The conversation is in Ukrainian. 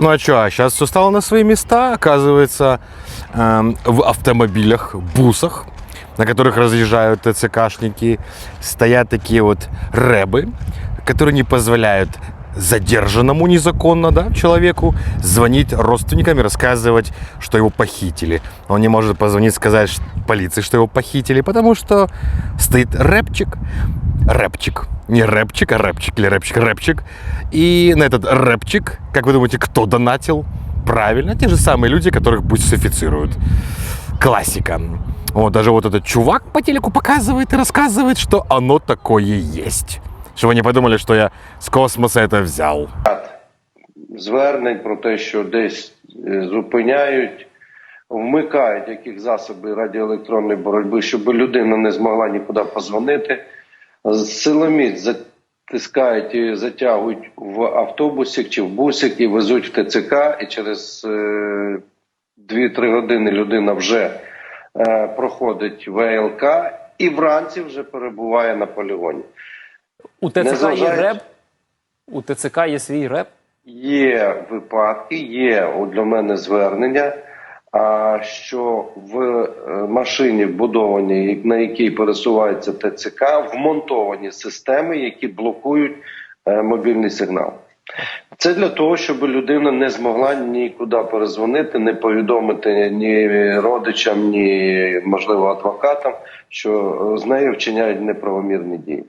Ну а что, а сейчас все стало на свои места. Оказывается, эм, в автомобилях, бусах, на которых разъезжают ТЦКшники, стоят такие вот рэбы, которые не позволяют задержанному незаконно да, человеку звонить родственникам и рассказывать, что его похитили. Он не может позвонить сказать полиции, что его похитили, потому что стоит рэпчик, рэпчик, не рэпчик, а рэпчик или рэпчик, рэпчик. И на этот рэпчик, как вы думаете, кто донатил? Правильно, те же самые люди, которых бусифицируют. Классика. Вот даже вот этот чувак по телеку показывает и рассказывает, что оно такое есть. Чтобы вы не подумали, что я с космоса это взял. звернень про те, що десь е, зупиняють, вмикають яких засоби радіоелектронної боротьби, щоб людина не змогла нікуди позвонити. Силоміць затискають і затягують в автобусик чи в бусик і везуть в ТЦК, і через е, 2-3 години людина вже е, проходить ВЛК і вранці вже перебуває на полігоні. У ТЦК є реп. У ТЦК є свій реп. Є випадки, є для мене звернення, що в е, машині вбудованій, на якій пересувається ТЦК, вмонтовані системи, які блокують е, мобільний сигнал. Це для того, щоб людина не змогла нікуди перезвонити, не повідомити ні родичам, ні можливо адвокатам, що е, з нею вчиняють неправомірні дії.